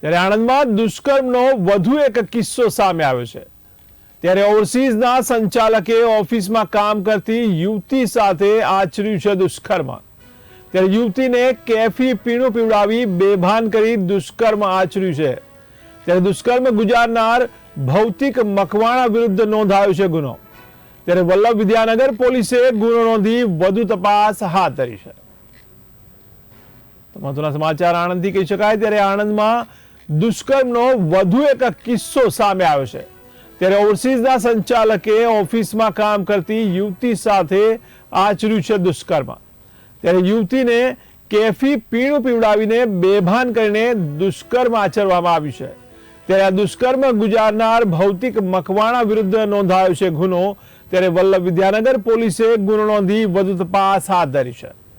ત્યારે આણંદમાં દુષ્કર્મનો વધુ એક કિસ્સો સામે આવ્યો છે. ત્યારે ઓવરસીઝના સંચાલકે ઓફિસમાં કામ કરતી યુવતી સાથે આચર્યું છે દુષ્કર્મ. ત્યારે યુવતીને કેફી પીણું પીવડાવી બેભાન કરી દુષ્કર્મ આચર્યું છે. ત્યારે દુષ્કર્મ ગુજારનાર ભૌતિક મકવાણા વિરુદ્ધ નોંધાયો છે ગુનો. ત્યારે વલ્લભ વિદ્યાનગર પોલીસે ગુનો નોંધી વધુ તપાસ હાથ ધરી છે. મહત્વના સમાચાર આણંદથી કહી શકાય, ત્યારે આણંદમાં દુષ્કર્મનો વધુ એક કિસ્સો સામે આવ્યો છે. ત્યારે ઓવરસીઝના સંચાલકે ઓફિસમાં કામ કરતી યુવતી સાથે આચર્યું છે દુષ્કર્મ. ત્યારે યુવતીને કેફી પીણું પીવડાવીને બેભાન કરીને દુષ્કર્મ આચરવામાં આવ્યું છે. ત્યારે આ દુષ્કર્મ ગુજારનાર ભૌતિક મકવાણા વિરુદ્ધ નોંધાયો છે ગુનો. ત્યારે વલ્લભ વિદ્યાનગર પોલીસે ગુનો નોંધી વધુ તપાસ હાથ ધરી છે.